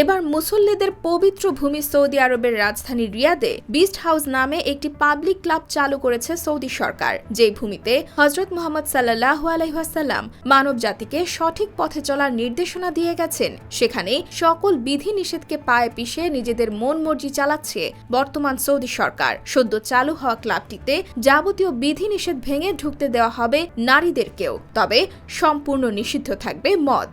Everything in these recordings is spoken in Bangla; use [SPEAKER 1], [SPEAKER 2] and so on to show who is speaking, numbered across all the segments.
[SPEAKER 1] এবার মুসল্লিদের পবিত্র ভূমি সৌদি আরবের রাজধানী রিয়াদে বিস্ট হাউস নামে একটি পাবলিক ক্লাব চালু করেছে সৌদি সরকার। যেই ভূমিতে হজরত মোহাম্মদ সাল্লাহ আলাইহাসাল্লাম মানব জাতিকে সঠিক পথে চলার নির্দেশনা দিয়ে গেছেন সেখানে সকল বিধি নিষেধকে পায়ে পিষে নিজেদের মন মর্জি চালাচ্ছে বর্তমান সৌদি সরকার। সদ্য চালু হওয়া ক্লাবটিতে যাবতীয় বিধি নিষেধ ভেঙে ঢুকতে দেওয়া হবে নারীদেরকেও। তবে সম্পূর্ণ নিষিদ্ধ থাকবে মদ।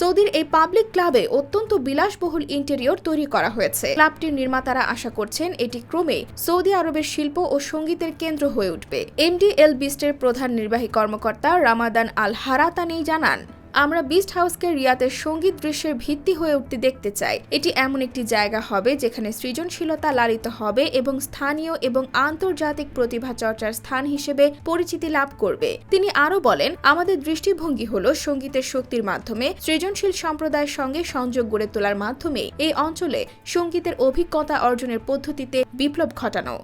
[SPEAKER 1] সৌদির এই পাবলিক ক্লাবে অত্যন্ত বিলাসবহুল ইন্টেরিয়র তৈরি করা হয়েছে। ক্লাবটির নির্মাতারা আশা করছেন এটি ক্রমে সৌদি আরবের শিল্প ও সঙ্গীতের কেন্দ্র হয়ে উঠবে। এমডি এল বিস্টের প্রধান নির্বাহী কর্মকর্তা রামাদান আল হারাতানি জানান আমরা বিস্ট হাউসকে রিয়াতের সংগীত দৃশ্যের ভিত্তি হয়ে উঠতে দেখতে চাই। এটি এমন একটি জায়গা হবে যেখানে সৃজনশীলতা লালিত হবে এবং স্থানীয় এবং আন্তর্জাতিক প্রতিভা চর্চার স্থান হিসেবে পরিচিতি লাভ করবে। তিনি আরও বলেন, আমাদের দৃষ্টিভঙ্গি হল সঙ্গীতের শক্তির মাধ্যমে সৃজনশীল সম্প্রদায়ের সঙ্গে সংযোগ গড়ে তোলার মাধ্যমে এই অঞ্চলে সঙ্গীতের অভিজ্ঞতা অর্জনের পদ্ধতিতে বিপ্লব ঘটানো।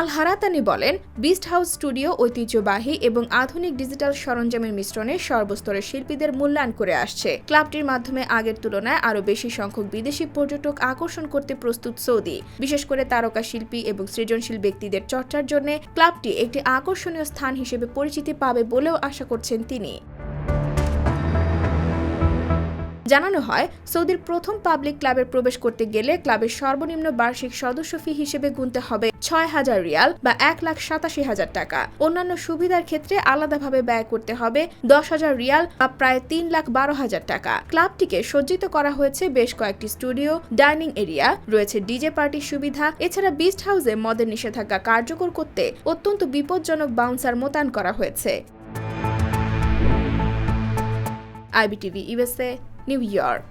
[SPEAKER 1] আল হারাতানি বলেন বিস্ট হাউস স্টুডিও ঐতিহ্যবাহী এবং আধুনিক ডিজিটাল সরঞ্জামের মিশ্রণে সর্বস্তরের শিল্পীদের মূল্যায়ন করে আসছে। ক্লাবটির মাধ্যমে আগের তুলনায় আরও বেশি সংখ্যক বিদেশি পর্যটক আকর্ষণ করতে প্রস্তুত সৌদি। বিশেষ করে তারকা শিল্পী এবং সৃজনশীল ব্যক্তিদের চর্চার জন্য ক্লাবটি একটি আকর্ষণীয় স্থান হিসেবে পরিচিতি পাবে বলেও আশা করছেন তিনি। জানানো হয়, সৌদির প্রথম পাবলিক ক্লাবে প্রবেশ করতে গেলে ক্লাবের সর্বনিম্ন বার্ষিক সদস্য ফি হিসেবে গুনতে হবে ছয় হাজার রিয়াল বা এক লাখ সাতাশি হাজার টাকা। অন্যান্য সুবিধার ক্ষেত্রে আলাদাভাবে ব্যয় করতে হবে দশ হাজার রিয়াল বা প্রায় তিন লাখ বারো হাজার টাকা। ক্লাবটিকে সজ্জিত করা হয়েছে বেশ কয়েকটি স্টুডিও, ডাইনিং এরিয়া, রয়েছে ডিজে পার্টির সুবিধা, এছাড়া বিস্ট হাউসে মদের নিষেধাজ্ঞা কার্যকর করতে অত্যন্ত বিপজ্জনক বাউন্সার মোতায়েন করা হয়েছে। IBTV USA new York